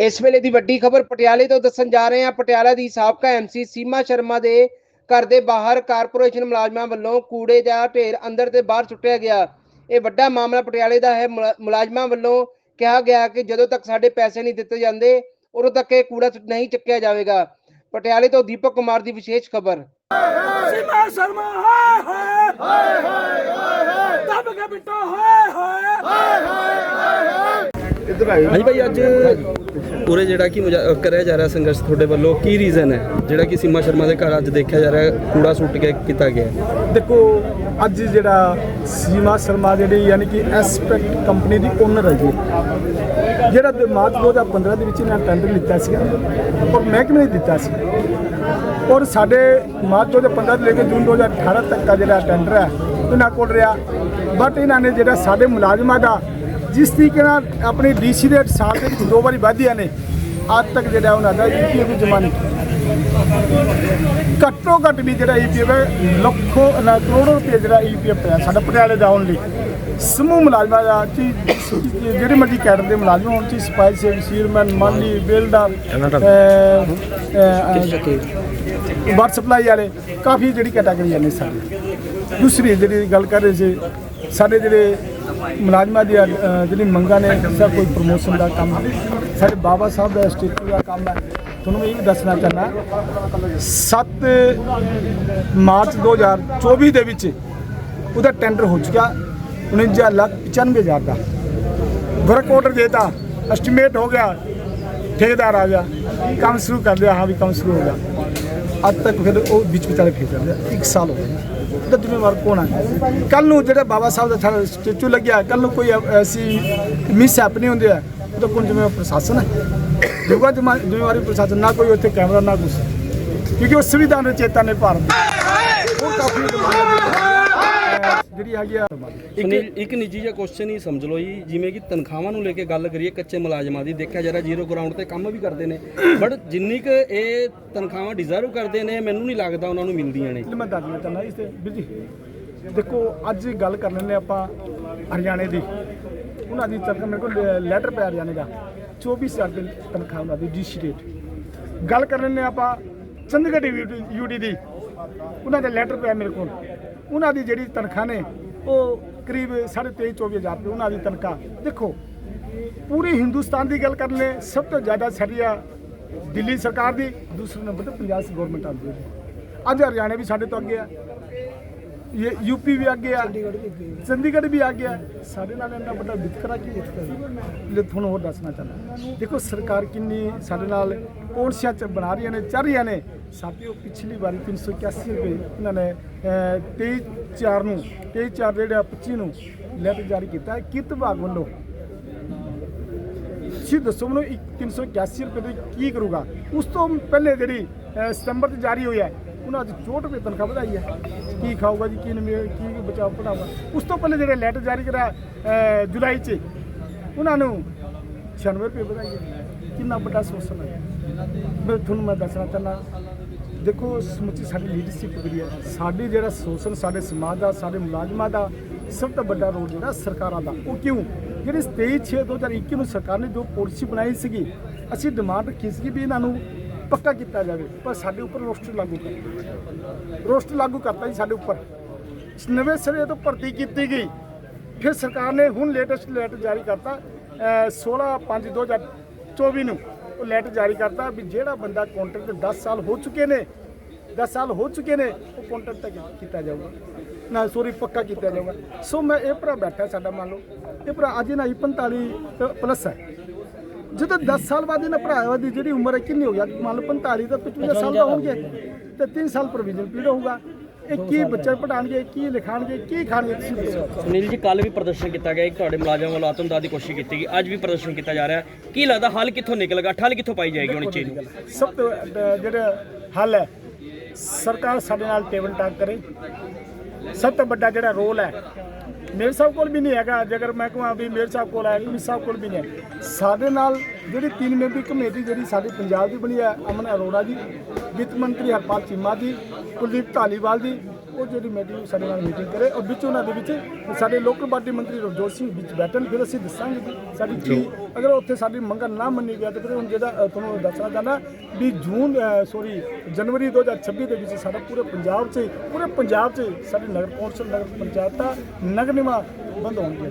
ਇਸ ਵੇਲੇ ਦੀ ਵੱਡੀ ਖਬਰ ਪਟਿਆਲੇ ਤੋਂ ਦੱਸਣ ਜਾ ਰਹੇ ਹਾਂ। ਪਟਿਆਲਾ ਦੀ ਸਾਬਕਾ ਐਮਸੀ ਸੀਮਾ ਸ਼ਰਮਾ ਦੇ ਘਰ ਦੇ ਬਾਹਰ ਕਾਰਪੋਰੇਸ਼ਨ ਮੁਲਾਜ਼ਮਾਂ ਵੱਲੋਂ ਕੂੜੇ ਦਾ ਢੇਰ ਅੰਦਰ ਤੇ ਬਾਹਰ ਸੁੱਟਿਆ ਗਿਆ। ਇਹ ਵੱਡਾ ਮਾਮਲਾ ਪਟਿਆਲੇ ਦਾ ਹੈ। ਮੁਲਾਜ਼ਮਾਂ ਵੱਲੋਂ ਕਿਹਾ ਗਿਆ ਕਿ ਜਦੋਂ ਤੱਕ ਸਾਡੇ ਪੈਸੇ ਨਹੀਂ ਦਿੱਤੇ ਜਾਂਦੇ, ਉਦੋਂ ਤੱਕ ਇਹ ਕੂੜਾ ਨਹੀਂ ਚੱਕਿਆ ਜਾਵੇਗਾ। ਪਟਿਆਲੇ ਤੋਂ ਦੀਪਕ ਕੁਮਾਰ ਦੀ ਵਿਸ਼ੇਸ਼ ਖਬਰ। ਸੀਮਾ ਸ਼ਰਮਾ, ਹਾਏ ਹਾਏ ਹਾਏ ਹਾਏ ਹਾਏ ਦੱਬ ਕੇ ਬਿੱਟੋ ਹਾਏ ਹਾਏ। ਹਾਂਜੀ ਭਾਈ ਅੱਜ ਪੂਰੇ ਜਿਹੜਾ ਕਿ ਕਰਿਆ ਜਾ ਰਿਹਾ ਸੰਘਰਸ਼ ਤੁਹਾਡੇ ਵੱਲੋਂ ਕੀ ਰੀਜ਼ਨ ਹੈ? ਜਿਹੜਾ ਕਿ ਸੀਮਾ ਸ਼ਰਮਾ ਦੇ ਘਰ ਅੱਜ ਦੇਖਿਆ ਜਾ ਰਿਹਾ ਕੂੜਾ ਸੁੱਟ ਕੇ ਕੀਤਾ ਗਿਆ? ਦੇਖੋ ਅੱਜ ਜਿਹੜਾ ਸੀਮਾ ਸ਼ਰਮਾ ਜਿਹੜੀ ਯਾਨੀ ਕਿ ਐਸਪੈਕਟ ਕੰਪਨੀ ਦੀ ਓਨਰ ਹੈ ਜੀ ਜਿਹੜਾ ਦੇ ਮਾਰਚ 2015 ਦੇ ਵਿੱਚ ਇਹਨਾਂ ਟੈਂਡਰ ਲਿੱਤਾ ਸੀਗਾ ਔਰ ਮਹਿਕਮੇ ਨੇ ਦਿੱਤਾ ਸੀ। ਔਰ ਸਾਡੇ ਮਾਰਚ 2015 ਤੋਂ ਲੈ ਕੇ ਜੂਨ 2018 ਤੱਕ ਦਾ ਜਿਹੜਾ ਟੈਂਡਰ ਹੈ ਇਹਨਾਂ ਕੋਲ ਰਿਹਾ। ਬਟ ਇਹਨਾਂ ਨੇ ਜਿਹੜਾ ਸਾਡੇ ਮੁਲਾਜ਼ਮਾਂ ਦਾ ਜਿਸ ਤਰੀਕੇ ਨਾਲ ਆਪਣੀ ਡੀਸੀ ਦੇ ਸਾਲ ਦੇ ਵਿੱਚ ਦੋ ਵਾਰੀ ਵਾਧੀਆਂ ਨੇ, ਅੱਜ ਤੱਕ ਜਿਹੜਾ ਉਹਨਾਂ ਦਾ ਈਪੀਐਫ ਜਮ੍ਹਾਂ ਨਹੀਂ ਘੱਟੋ ਘੱਟ ਵੀ ਜਿਹੜਾ ਈਪੀਐਫ ਹੈ, ਲੱਖੋ ਨਾ ਕਰੋੜੋ ਰੁਪਏ ਜਿਹੜਾ ਈਪੀਐਫ ਹੈ ਸਾਡਾ ਪਟਿਆਲੇ ਦਾ ਲਈ। ਸਮੂਹ ਮੁਲਾਜ਼ਮਾਂ ਦਾ ਕਿ ਜਿਹੜੇ ਮਰਜ਼ੀ ਕੈਡਰ ਦੇ ਮੁਲਾਜ਼ਮ ਹੋਣ ਚ ਸਪਾਈ ਸੇਵ ਸੀਰਮੈਨ ਮਾਲੀ, ਬਿਲਡਰ ਵਾਟਰ ਸਪਲਾਈ ਵਾਲੇ, ਕਾਫੀ ਜਿਹੜੀ ਕੈਟਾਗਰੀਆਂ ਨੇ ਸਾਡੇ ਦੂਸਰੀ ਜਿਹੜੀ ਗੱਲ ਕਰ ਰਹੇ ਸੀ, ਸਾਡੇ ਜਿਹੜੇ ਮੁਲਾਜ਼ਮਾਂ ਦੀ ਜਿਹੜੀ ਮੰਗਾਂ ਨੇ ਸਭ ਕੋਈ ਪ੍ਰਮੋਸ਼ਨ ਦਾ ਕੰਮ ਸਾਡੇ ਬਾਬਾ ਸਾਹਿਬ ਦਾ ਸਟੇਚੂ ਦਾ ਕੰਮ ਹੈ। ਤੁਹਾਨੂੰ ਮੈਂ ਇਹ ਵੀ ਦੱਸਣਾ ਚਾਹੁੰਦਾ 7 ਮਾਰਚ 2024 ਦੇ ਵਿੱਚ ਉਹਦਾ ਟੈਂਡਰ ਹੋ ਚੁੱਕਾ 49 ਲੱਖ 95 ਹਜ਼ਾਰ ਦਾ। ਵਰਕ ਆਰਡਰ ਦੇਤਾ। ਐਸਟੀਮੇਟ ਹੋ ਗਿਆ। ਠੇਕੇਦਾਰ ਆ ਗਿਆ। ਕੰਮ ਸ਼ੁਰੂ ਕਰ ਲਿਆ। ਹਾਂ ਵੀ ਕੰਮ ਸ਼ੁਰੂ ਹੋ ਗਿਆ। ਅੱਜ ਤੱਕ ਫਿਰ ਉਹ ਵਿੱਚ ਵਿਚਾਲੇ ਫੇਰ ਜਾਂਦੇ ਆ। ਇੱਕ ਸਾਲ ਹੋ ਗਿਆ ਉਹਦਾ ਜ਼ਿੰਮੇਵਾਰ ਕੌਣ ਹੈ ਕੱਲ ਨੂੰ ਜਿਹੜਾ ਬਾਬਾ ਸਾਹਿਬ ਦਾ ਸਟੈਚੂ ਲੱਗਿਆ ਕੱਲ ਨੂੰ ਕੋਈ ਐਸੀ ਮਿਸ ਨਹੀਂ ਹੁੰਦੀ ਹੈ ਉਹਦਾ ਕੋਣ ਜ਼ਿੰਮੇਵਾਰ ਪ੍ਰਸ਼ਾਸਨ ਹੈ ਜੁਗਾ ਜ਼ਿੰਮੇਵਾਰੀ ਪ੍ਰਸ਼ਾਸਨ, ਨਾ ਕੋਈ ਉੱਥੇ ਕੈਮਰਾ ਨਾ ਕੁਛ। ਕਿਉਂਕਿ ਉਹ ਸੰਵਿਧਾਨ ਰਚੇਤਾ ਨੇ ਭਾਰਤ ਦੇ। ਉਹ ਕਾਫੀ ਜਿਹੜੀ ਹੈਗੀ ਆ ਇੱਕ ਇੱਕ ਨਿੱਜੀ ਜਿਹਾ ਕੁਐਸਚਨ ਹੀ ਸਮਝ ਲਓ ਜੀ ਜਿਵੇਂ ਕਿ ਤਨਖਾਹਾਂ ਨੂੰ ਲੈ ਕੇ ਗੱਲ ਕਰੀਏ ਕੱਚੇ ਮੁਲਾਜ਼ਮਾਂ ਦੀ ਦੇਖਿਆ ਜਾ ਰਿਹਾ ਜ਼ੀਰੋ ਗਰਾਊਂਡ ਤੇ ਕੰਮ ਵੀ ਕਰਦੇ ਨੇ। ਬਟ ਜਿੰਨੀ ਕੁ ਇਹ ਤਨਖਾਹਾਂ ਡਿਜ਼ਰਵ ਕਰਦੇ ਨੇ ਮੈਨੂੰ ਨਹੀਂ ਲੱਗਦਾ ਉਹਨਾਂ ਨੂੰ ਮਿਲਦੀਆਂ ਨੇ। ਮੈਂ ਦੱਸਣਾ ਚਾਹੁੰਦਾ ਇਸ ਤੇ ਵੀਰ ਜੀ ਦੇਖੋ ਅੱਜ ਗੱਲ ਕਰ ਲੈਂਦੇ ਆਪਾਂ ਹਰਿਆਣੇ ਦੀ। ਉਹਨਾਂ ਦੀ ਤਨਖਾਹ ਮੇਰੇ ਕੋਲ ਲੈਟਰ ਪਿਆ ਹਰਿਆਣੇ ਦਾ 24000 ਦੀ ਤਨਖਾਹ ਉਹਨਾਂ ਦੀ ਡੀਸੀ ਰੇਟ ਗੱਲ ਕਰ ਲੈਂਦੇ ਆਪਾਂ ਚੰਡੀਗੜ੍ਹ ਯੂਡੀ ਦੀ। ਉਹਨਾਂ ਦਾ ਲੈਟਰ ਪਿਆ ਮੇਰੇ ਕੋਲ। ਉਹਨਾਂ ਦੀ ਜਿਹੜੀ ਤਨਖਾਹ ਨੇ ਉਹ ਕਰੀਬ 23.5 24000 ਰੁਪਏ ਉਹਨਾਂ ਦੀ ਤਨਖਾਹ। ਦੇਖੋ ਪੂਰੇ ਹਿੰਦੁਸਤਾਨ ਦੀ ਗੱਲ ਕਰ ਲੈ ਸਭ ਤੋਂ ਜ਼ਿਆਦਾ ਸਾਡੀ ਆ ਦਿੱਲੀ ਸਰਕਾਰ ਦੀ ਦੂਸਰੇ ਨੰਬਰ ਤੇ ਪੰਜਾਬ ਗਵਰਨਮੈਂਟ ਆਉਂਦੀ ਹੈ ਅੱਜ ਹਰਿਆਣਾ ਵੀ ਸਾਡੇ ਤੋਂ ਅੱਗੇ ਆ ਇਹ ਯੂਪੀ ਵੀ ਅੱਗੇ ਆ ਚੰਡੀਗੜ੍ਹ ਵੀ ਅੱਗੇ ਆ। ਸਾਡੇ ਨਾਲ ਇੰਨਾ ਵੱਡਾ ਵਿਤਕਰਾ ਕੀ ਲੈ ਤੁਹਾਨੂੰ ਹੋਰ ਦੱਸਣਾ ਚਾਹੁੰਦਾ। ਦੇਖੋ ਸਰਕਾਰ ਕਿੰਨੀ ਸਾਡੇ ਨਾਲ ਪੌਂਸਿਆਂ ਚ ਬਣਾ ਰਹੀਆਂ ਨੇ ਚੱਲ ਰਹੀਆਂ ਨੇ। ਸਾਥੀਓ ਪਿਛਲੀ ਵਾਰੀ 381 ਰੁਪਏ ਇਹਨਾਂ ਨੇ 23 4 ਨੂੰ 23 4 ਜਿਹੜਾ 25 ਨੂੰ ਲੈਟਰ ਜਾਰੀ ਕੀਤਾ ਹੈ। ਕਿਤ ਵਿਭਾਗ ਵੱਲੋਂ? ਤੁਸੀਂ ਦੱਸੋ ਮੈਨੂੰ ਇੱਕ 381 ਰੁਪਏ ਦੀ ਕੀ ਕਰੂਗਾ? ਉਸ ਤੋਂ ਪਹਿਲੇ ਜਿਹੜੀ ਸਤੰਬਰ 'ਚ ਜਾਰੀ ਹੋਈ ਹੈ, ਉਹਨਾਂ ਅੱਜ 64 ਰੁਪਏ ਤਨਖਾਹ ਵਧਾਈ ਹੈ। ਕੀ ਖਾਊਗਾ ਜੀ, ਕੀ ਨਵੇਂ, ਕੀ ਬਚਾਅ ਪੜਾਊਗਾ ਉਸ ਤੋਂ ਪਹਿਲੇ ਜਿਹੜੇ ਲੈਟਰ ਜਾਰੀ ਕਰਾ ਜੁਲਾਈ 'ਚ, ਉਹਨਾਂ ਨੂੰ 96 ਰੁਪਏ ਵਧਾਈ ਹੈ। ਕਿੰਨਾ ਵੱਡਾ ਸ਼ੋਸ਼ਣ ਹੈ? ਮੈਂ ਤੁਹਾਨੂੰ ਮੈਂ ਦੱਸਣਾ ਚਾਹੁੰਦਾ। ਦੇਖੋ, ਸਮੁੱਚੀ ਸਾਡੀ ਲੀਡਰਸ਼ਿਪ ਜਿਹੜੀ ਹੈ, ਸਾਡੀ ਜਿਹੜਾ ਸੋਸ਼ਲ ਸਾਡੇ ਸਮਾਜ ਦਾ, ਸਾਡੇ ਮੁਲਾਜ਼ਮਾਂ ਦਾ ਸਭ ਤੋਂ ਵੱਡਾ ਰੋਲ ਜਿਹੜਾ ਸਰਕਾਰਾਂ ਦਾ। ਉਹ ਕਿਉਂ? ਜਿਹੜੀ 23 6 2021 ਨੂੰ ਸਰਕਾਰ ਨੇ ਜੋ ਪਾਲਿਸੀ ਬਣਾਈ ਸੀਗੀ, ਅਸੀਂ ਡਿਮਾਂਡ ਰੱਖੀ ਸੀਗੀ ਵੀ ਇਹਨਾਂ ਨੂੰ ਪੱਕਾ ਕੀਤਾ ਜਾਵੇ, ਪਰ ਸਾਡੇ ਉੱਪਰ ਰੋਸਟਰ ਲਾਗੂ ਕਰ ਰੋਸਟਰ ਲਾਗੂ ਕਰਤਾ ਜੀ ਸਾਡੇ ਉੱਪਰ। ਨਵੇਂ ਸਿਰੇ ਤੋਂ ਭਰਤੀ ਕੀਤੀ ਗਈ। ਫਿਰ ਸਰਕਾਰ ਨੇ ਹੁਣ ਲੇਟੈਸਟ ਲੈਟਰ ਜਾਰੀ ਕਰਤਾ, ਅਹ 16 5 2024 ਨੂੰ। ਉਹ ਲੈਟਰ ਜਾਰੀ ਕਰਤਾ ਵੀ ਜਿਹੜਾ ਬੰਦਾ ਕੰਟਰੈਕਟ 10 ਸਾਲ ਹੋ ਚੁੱਕੇ ਨੇ 10 ਸਾਲ ਹੋ ਚੁੱਕੇ ਨੇ ਉਹ ਕੰਟਰੈਕਟ ਤੱਕ ਕੀਤਾ ਜਾਊਗਾ। ਨਾ ਸੋਰੀ ਪੱਕਾ ਕੀਤਾ ਜਾਊਗਾ। ਸੋ ਮੈਂ ਇਹ ਭਰਾ ਬੈਠਾ ਸਾਡਾ ਮੰਨ ਲਓ ਇਹ ਭਰਾ ਅੱਜ ਨਾ 45 ਪਲੱਸ ਹੈ। ਜਦੋਂ 10 ਸਾਲ ਬਾਅਦ ਇਹਨਾਂ ਭਰਾਵਾਂ ਦੀ ਜਿਹੜੀ ਉਮਰ ਹੈ ਕਿੰਨੀ ਹੋ ਗਈ? ਮੰਨ ਲਓ 45 ਤੋਂ 55 ਸਾਲ ਦਾ ਹੋਣਗੇ ਤੇ 3 ਸਾਲ ਪ੍ਰੋਵੀਜ਼ਨ ਪੀਰੀਅਡ ਹੋਊਗਾ। ਇਹ ਕੀ ਬੱਚੇ ਪੜਾਣਗੇ ਕੀ ਲਿਖਾਣਗੇ ਕੀ ਖਾਣਗੇ ਤੁਸੀਂ ਦੱਸੋ ਸੁਨੀਲ ਜੀ ਕੱਲ ਵੀ ਪ੍ਰਦਰਸ਼ਨ ਕੀਤਾ ਗਿਆ ਇੱਕ ਤੁਹਾਡੇ ਮੁਲਾਜ਼ਮਾਂ ਵੱਲੋਂ ਆਤਮਦਾਦ ਦੀ ਕੋਸ਼ਿਸ਼ ਕੀਤੀ ਗਈ। ਅੱਜ ਵੀ ਪ੍ਰਦਰਸ਼ਨ ਕੀਤਾ ਜਾ ਰਿਹਾ। ਕੀ ਲੱਗਦਾ ਹੱਲ ਕਿੱਥੋਂ ਨਿਕਲੇਗਾ? ਠੱਲ ਕਿੱਥੋਂ ਪਾਈ ਜਾਏਗੀ ਹੁਣ ਚੀਜ਼? ਨੂੰ ਸਭ ਤੋਂ ਜਿਹੜਾ ਹੱਲ ਹੈ ਸਰਕਾਰ ਸਾਡੇ ਨਾਲ ਟੇਬਲ ਟਾਕ ਕਰੇ। ਸਭ ਤੋਂ ਵੱਡਾ ਜਿਹੜਾ ਰੋਲ ਹੈ ਮੇਰੇ ਸਾਹਿਬ ਕੋਲ ਵੀ ਨਹੀਂ ਹੈਗਾ। ਜੇਕਰ ਮੈਂ ਕਹਾਂ ਵੀ ਮੇਰੇ ਸਾਹਿਬ ਕੋਲ ਹੈ ਕਮਿਸ਼ਨਰ ਸਾਹਿਬ ਕੋਲ ਵੀ ਨਹੀਂ ਹੈ। ਸਾਡੇ ਨਾਲ ਜਿਹੜੀ ਤਿੰਨ ਮੈਂਬਰੀ ਕਮੇਟੀ ਜਿਹੜੀ ਸਾਡੀ ਪੰਜਾਬ ਦੀ ਬਣੀ ਹੈ ਅਮਨ ਅਰੋੜਾ ਜੀ ਵਿੱਤ ਮੰਤਰੀ ਹਰਪਾਲ ਚੀਮਾ ਜੀ ਕੁਲਦੀਪ ਧਾਲੀਵਾਲ ਜੀ ਉਹ ਜਿਹੜੀ ਮੀਟਿੰਗ ਸਾਡੇ ਨਾਲ ਮੀਟਿੰਗ ਕਰੇ ਔਰ ਵਿੱਚ ਉਹਨਾਂ ਦੇ ਵਿੱਚ ਸਾਡੇ ਲੋਕਲ ਪਾਰਟੀ ਮੰਤਰੀ ਰਵਜੋਤ ਸਿੰਘ ਵਿੱਚ ਬੈਠਣ ਫਿਰ ਅਸੀਂ ਦੱਸਾਂਗੇ ਕਿ ਸਾਡੀ ਕੀ ਅਗਰ ਉੱਥੇ ਸਾਡੀ ਮੰਗਾਂ ਨਾ ਮੰਨੀ ਗਿਆ ਤੇ ਫਿਰ ਹੁਣ ਜਿਹੜਾ ਤੁਹਾਨੂੰ ਦੱਸਣਾ ਚਾਹੁੰਦਾ ਵੀ ਜੂਨ ਸੋਰੀ ਜਨਵਰੀ 2026 ਦੇ ਵਿੱਚ ਸਾਡਾ ਪੂਰੇ ਪੰਜਾਬ 'ਚ ਪੂਰੇ ਪੰਜਾਬ 'ਚ ਸਾਡੀ ਨਗਰ ਕੌਂਸਲ ਨਗਰ ਪੰਚਾਇਤਾਂ ਨਗਰ ਨਿਗਮਾਂ ਬੰਦ ਹੋਣਗੇ